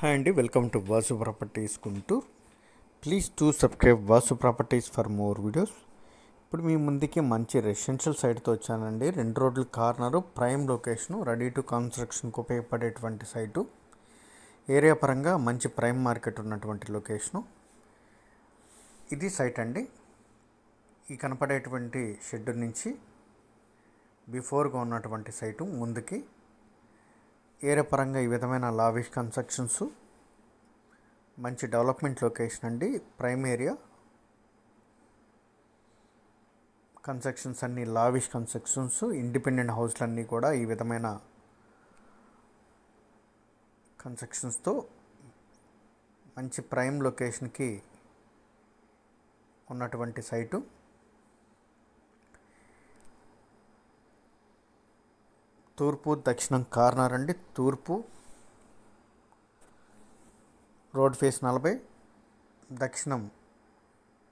Hi అండి welcome to Vasu properties Guntur please to subscribe Vasu properties for more videos. ఇప్పుడు మీ ముందుకి మంచి రెసిడెన్షియల్ సైట్తో వచ్చానండి. రెండు రోడ్ల corner prime location ready to కన్స్ట్రక్షన్కి ఉపయోగపడేటువంటి సైటు. ఏరియా పరంగా మంచి ప్రైమ్ మార్కెట్ ఉన్నటువంటి లొకేషను. ఇది సైట్ అండి. ఈ కనపడేటువంటి షెడ్ నుంచి బిఫోర్గా ఉన్నటువంటి సైటు ముందుకి. ఏరియా పరంగా ఈ విధమైన లావిష్ కన్స్ట్రక్షన్స్ మంచి డెవలప్మెంట్ లొకేషన్ అండి. ప్రైమ్ ఏరియా కన్స్ట్రక్షన్స్ అన్నీ లావిష్ కన్స్ట్రక్షన్స్ ఇండిపెండెంట్ హౌస్లన్నీ కూడా ఈ విధమైన కన్స్ట్రక్షన్స్తో మంచి ప్రైమ్ లొకేషన్కి ఉన్నటువంటి సైటు. తూర్పు దక్షిణం కార్నర్ అండి తూర్పు రోడ్ ఫేస్ నలభై దక్షిణం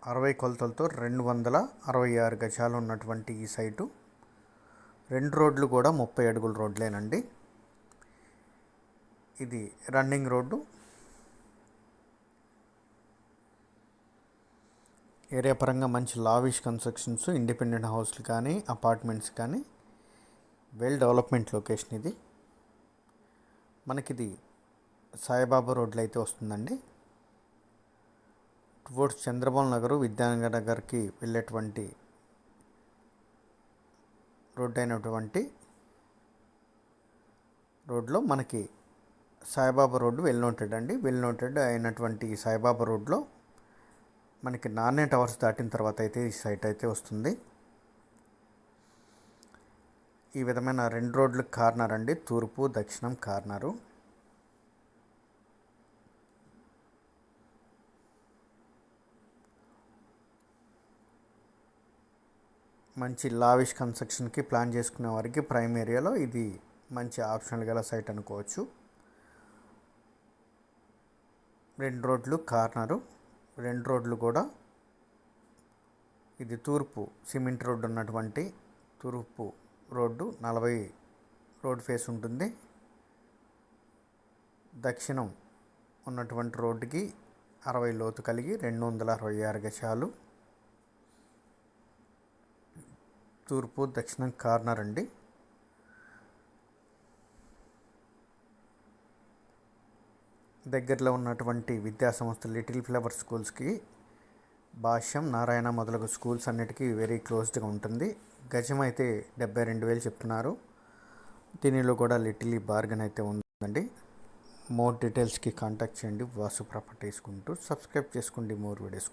అరవై కొలతలతో రెండు వందల అరవై ఆరు గజాలు ఉన్నటువంటి ఈ సైటు. రెండు రోడ్లు కూడా ముప్పై అడుగుల రోడ్లేనండి. ఇది రన్నింగ్ రోడ్డు. ఏరియా పరంగా మంచి లావిష్ కన్స్ట్రక్షన్స్ ఇండిపెండెంట్ హౌస్లు కానీ అపార్ట్మెంట్స్ కానీ వెల్ డెవలప్మెంట్ లొకేషన్ ఇది. మనకిది సాయిబాబా రోడ్లో అయితే వస్తుందండి. టువర్డ్స్ చంద్రబాబు నగరు విద్యానగర్ నగర్కి వెళ్ళేటువంటి రోడ్ అయినటువంటి రోడ్లో మనకి సాయిబాబా రోడ్డు వెల్ నోటెడ్ అండి. వెల్ నోటెడ్ అయినటువంటి సాయిబాబా రోడ్లో మనకి నాణ్య టవర్స్ దాటిన తర్వాత అయితే ఈ సైట్ అయితే వస్తుంది. ఈ విధమైన రెండు రోడ్లు కార్నర్ అండి. తూర్పు దక్షిణం కార్నరు. మంచి లావిష్ కన్స్ట్రక్షన్కి ప్లాన్ చేసుకునే వారికి ప్రైమ్ ఏరియాలో ఇది మంచి ఆప్షనల్ గల సైట్ అనుకోవచ్చు. రెండు రోడ్లు కార్నరు. రెండు రోడ్లు కూడా ఇది తూర్పు సిమెంట్ రోడ్డు ఉన్నటువంటి తూర్పు రోడ్డు నలభై రోడ్ ఫేస్ ఉంటుంది. దక్షిణం ఉన్నటువంటి రోడ్డుకి అరవై లోతు కలిగి రెండు వందల అరవై ఆరు గజాలు. తూర్పు దక్షిణం కార్నర్ అండి. దగ్గరలో ఉన్నటువంటి విద్యా సంస్థ లిటిల్ ఫ్లవర్ స్కూల్స్కి భాష్యం నారాయణ మొదలగు స్కూల్స్ అన్నిటికీ వెరీ క్లోజ్డ్గా ఉంటుంది. గజం అయితే డెబ్బై రెండు వేలు చెప్తున్నారు. దీనిలో కూడా లిటిల్ బార్గన్ అయితే ఉందండి. మోర్ డీటెయిల్స్కి కాంటాక్ట్ చేయండి. వాసు ప్రాపర్టీస్ కుంటూ సబ్స్క్రైబ్ చేసుకోండి. More videos